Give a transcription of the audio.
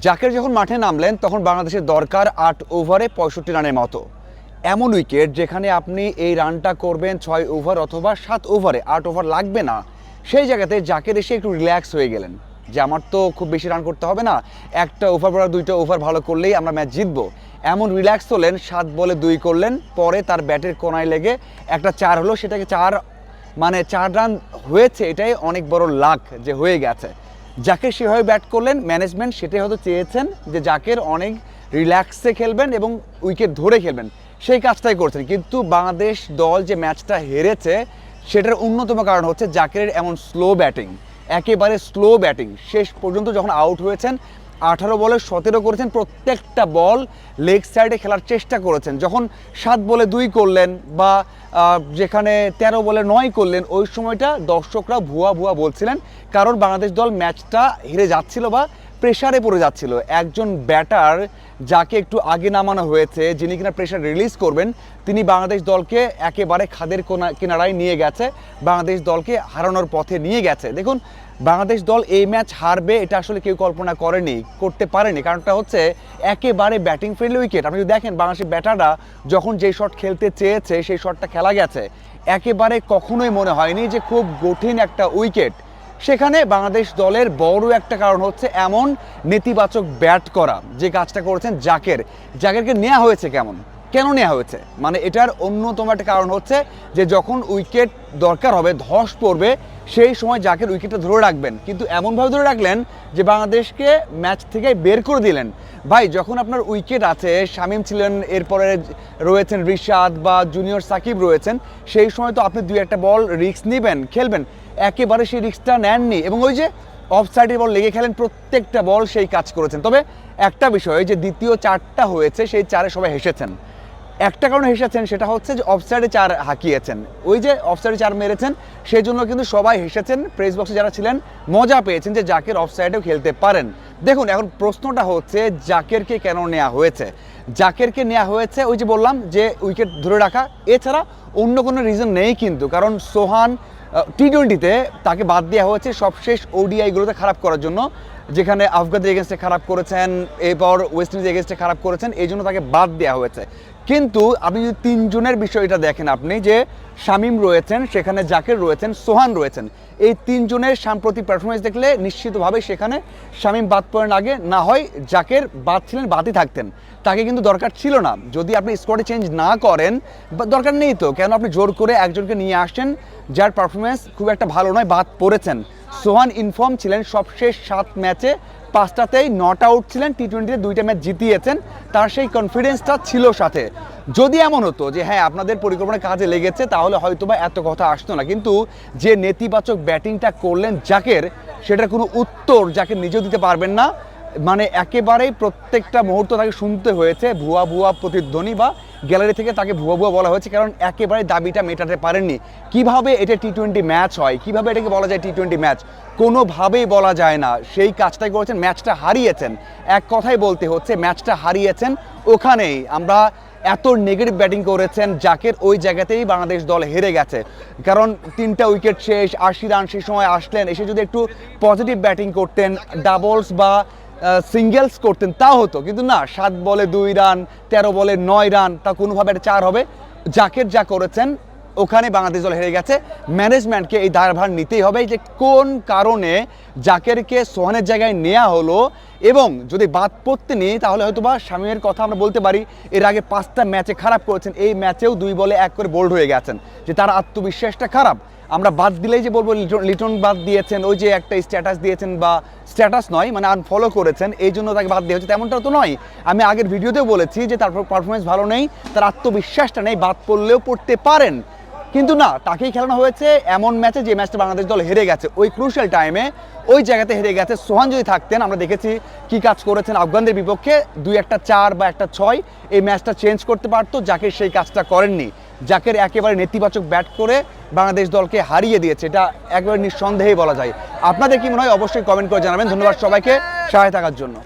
জাকের যখন মাঠে নামলেন, তখন বাংলাদেশের দরকার আট ওভারে পঁয়ষট্টি রানের মতো। এমন উইকেট যেখানে আপনি এই রানটা করবেন ছয় ওভার অথবা সাত ওভারে, আট ওভার লাগবে না। সেই জায়গাতে জাকের এসে একটু রিল্যাক্স হয়ে গেলেন যে আমার তো খুব বেশি রান করতে হবে না, একটা ওভার বা দুইটা ওভার ভালো করলেই আমরা ম্যাচ জিতবো। এমন রিল্যাক্স হলেন, সাত বলে দুই করলেন, পরে তার ব্যাটের কোনায় লেগে একটা চার হলো, সেটাকে চার মানে চার রান হয়েছে, এটাই অনেক বড় লাক যে হয়ে গেছে। যাকে সেভাবে ব্যাট করলেন ম্যানেজমেন্ট সেটাই হয়তো চেয়েছেন যে জাকের অনেক রিল্যাক্সে খেলবেন এবং উইকেট ধরে খেলবেন। সেই কাজটাই করছেন। কিন্তু বাংলাদেশ দল যে ম্যাচটা হেরেছে, সেটার অন্যতম কারণ হচ্ছে জাকেরের এমন স্লো ব্যাটিং একেবারে স্লো ব্যাটিং শেষ পর্যন্ত যখন আউট হয়েছেন আঠারো বলে সতেরো করেছেন, প্রত্যেকটা বল লেগ সাইডে খেলার চেষ্টা করেছেন। যখন সাত বলে দুই করলেন বা যেখানে তেরো বলে নয় করলেন, ওই সময়টা দর্শকরা ভুয়া ভুয়া বলছিলেন, কারণ বাংলাদেশ দল ম্যাচটা হেরে যাচ্ছিল বা প্রেশারে পড়ে যাচ্ছিল। একজন ব্যাটার যাকে একটু আগে নামানো হয়েছে, যিনি কিনা প্রেশার রিলিজ করবেন, তিনি বাংলাদেশ দলকে একেবারে খাদের কোনা- কিনারায় নিয়ে গেছে। বাংলাদেশ দলকে হারানোর পথে নিয়ে গেছে। দেখুন, বাংলাদেশ দল এই ম্যাচ হারবে, এটা আসলে কেউ কল্পনা করেনি, করতে পারেনি। কারণটা হচ্ছে, একেবারে ব্যাটিং ফ্রেন্ডলি উইকেট আপনি যদি দেখেন, বাংলাদেশের ব্যাটাররা যখন যেই শট খেলতে চেয়েছে, সেই শটটা খেলা গেছে, একেবারে কখনোই মনে হয়নি যে খুব কঠিন একটা উইকেট সেখানে বাংলাদেশ দলের বড় একটা কারণ হচ্ছে এমন নেতিবাচক ব্যাট করা। যে কাজটা করেছেন জাকের। জাকেরকে নেওয়া হয়েছে কেমন? কেন নেওয়া হয়েছে? মানে এটার অন্যতম একটা কারণ হচ্ছে যে যখন উইকেট দরকার হবে, ধস পড়বে, সেই সময় জাকের উইকেটটা ধরে রাখবেন। কিন্তু এমনভাবে ধরে রাখলেন যে বাংলাদেশকে ম্যাচ থেকে বের করে দিলেন। ভাই, যখন আপনার উইকেট আছে, শামিম ছিলেন, এরপরে রয়েছেন রিশাদ বা জুনিয়র সাকিব রয়েছেন, সেই সময় তো আপনি দুই একটা বল রিস্ক নেবেন, খেলবেন। একেবারে সেই রিক্সটা নেননি এবং ওই যে অফ সাইডের বল লেগে খেলেন, প্রত্যেকটা বল সেই কাজ করেছেন। তবে একটা বিষয় যে দ্বিতীয় চারটা হয়েছে, সেই চারে সবাই হেসেছেন। একটা কারণে হেসেছেন, সেটা হচ্ছে যে অফ সাইডে চার হাঁকিয়েছেন। ওই যে অফসাইডে চার মেরেছেন সেই জন্য কিন্তু সবাই হেসেছেন। প্রেস বক্সে যারা ছিলেন, মজা পেয়েছেন যে জাকের অফসাইডেও খেলতে পারেন। দেখুন, এখন প্রশ্নটা হচ্ছে জাকেরকে কেন নেওয়া হয়েছে? জাকেরকে নেওয়া হয়েছে, ওই যে বললাম যে উইকেট ধরে রাখা, এছাড়া অন্য কোনো রিজন নেই কিন্তু, কারণ সোহান টি টোয়েন্টিতে তাকে বাদ দেওয়া হয়েছে সবশেষ ওডিআইগুলোতে খারাপ করার জন্য। যেখানে আফগানদের এগেনস্টে খারাপ করেছেন, এরপর ওয়েস্ট ইন্ডিজ এগেনস্টে খারাপ করেছেন, এই জন্য তাকে বাদ দেওয়া হয়েছে। কিন্তু আপনি যদি তিনজনের বিষয়টা দেখেন আপনি, যে শামিম রয়েছেন, সেখানে জাকের রয়েছেন, সোহান রয়েছেন, এই তিনজনের সাম্প্রতিক পারফরমেন্স দেখলে নিশ্চিতভাবে সেখানে শামিম বাদ পড়েন আগে, না হয় জাকের বাদ ছিলেন, বাদই থাকতেন। তাকে কিন্তু দরকার ছিল না। যদি আপনি স্কোয়াডে চেঞ্জ না করেন, বা দরকার নেই তো, কেন আপনি জোর করে একজনকে নিয়ে আসছেন, যার পারফরমেন্স খুব একটা ভালো নয়, বাদ পড়েছেন। সোহান ইনফর্ম ছিলেন সবশেষ সাত ম্যাচে, পাঁচটাতেই নট আউট ছিলেন টি টোয়েন্টিতে দুইটা ম্যাচ জিতিয়েছেন, তার সেই কনফিডেন্সটা ছিল সাথে। যদি এমন হতো যে হ্যাঁ আপনাদের পরিকল্পনা কাজে লেগেছে, তাহলে হয়তো বা এত কথা আসতো না। কিন্তু যে নেতিবাচক ব্যাটিংটা করলেন জাকের, সেটার কোনো উত্তর যাকে নিজেও দিতে পারবেন না। মানে একেবারেই প্রত্যেকটা মুহূর্ত তাকে শুনতে হয়েছে, ভুয়া ভুয়া প্রতিধ্বনি বা গ্যালারি থেকে তাকে ভুয়া ভুয়া বলা হয়েছে, কারণ একেবারে দাবিটা মেটাতে পারেননি। কীভাবে এটা টি টোয়েন্টি ম্যাচ হয়? কীভাবে এটাকে বলা যায় টি টোয়েন্টি ম্যাচ কোনোভাবেই বলা যায় না। সেই কাজটাই করেছেন ম্যাচটা হারিয়েছেন। এক কথাই বলতে হচ্ছে ম্যাচটা হারিয়েছেন ওখানেই। আমরা এত নেগেটিভ ব্যাটিং করেছেন, জাকের ওই জায়গাতেই বাংলাদেশ দল হেরে গেছে। কারণ তিনটা উইকেট শেষ, আশি রান সেই সময় আসলেন। এসে যদি একটু পজিটিভ ব্যাটিং করতেন ডাবলস বা সিঙ্গেলস করতেন, তা হতো। কিন্তু না, সাত বলে দুই রান, তেরো বলে নয় রান, তা কোনোভাবে একটা চার হবে। জাকের যা করেছেন, ওখানে বাংলাদেশ দল হেরে গেছে। ম্যানেজমেন্টকে এই দায়ভার নিতেই হবে যে কোন কারণে জাকেরকে সোহানের জায়গায় নেওয়া হলো। এবং যদি বাদ পড়তে নেই, তাহলে হয়তো বা স্বামীর কথা আমরা বলতে পারি, এর আগে পাঁচটা ম্যাচে খারাপ করেছেন, এই ম্যাচেও দুই বলে এক করে বোল্ড হয়ে গেছেন। যে তার আত্মবিশ্বাসটা খারাপ আমরা বাদ দিলেই যে বলব, লিটন- বাদ দিয়েছেন, ওই যে একটা স্ট্যাটাস দিয়েছেন বা স্ট্যাটাস নয় মানে আনফলো করেছেন, এই জন্য তাকে বাদ দেওয়া হচ্ছে তেমনটা তো নয়। আমি আগের ভিডিওতেও বলেছি যে তার পারফরমেন্স ভালো নেই, তার আত্মবিশ্বাসটা নেই, বাদ পড়লেও পড়তে পারেন। কিন্তু না, তাকেই খেলানো হয়েছে এমন ম্যাচে যে ম্যাচটা বাংলাদেশ দল হেরে গেছে। ওই ক্রুশাল টাইমে ওই জায়গাতে হেরে গেছে। সোহান যদি থাকতেন, আমরা দেখেছি কি কাজ করেছেন আফগানদের বিপক্ষে, দুই একটা চার বা একটা ছয়, এই ম্যাচটা চেঞ্জ করতে পারতো, যাকে সেই কাজটা করেননি। জাকের একেবারে নেতিবাচক ব্যাট করে বাংলাদেশ দলকে হারিয়ে দিয়েছে, এটা একেবারে নিঃসন্দেহেই বলা যায়। আপনাদের কি মনে হয়? অবশ্যই কমেন্ট করে জানাবেন। ধন্যবাদ সবাইকে। সহায় থাকার জন্য।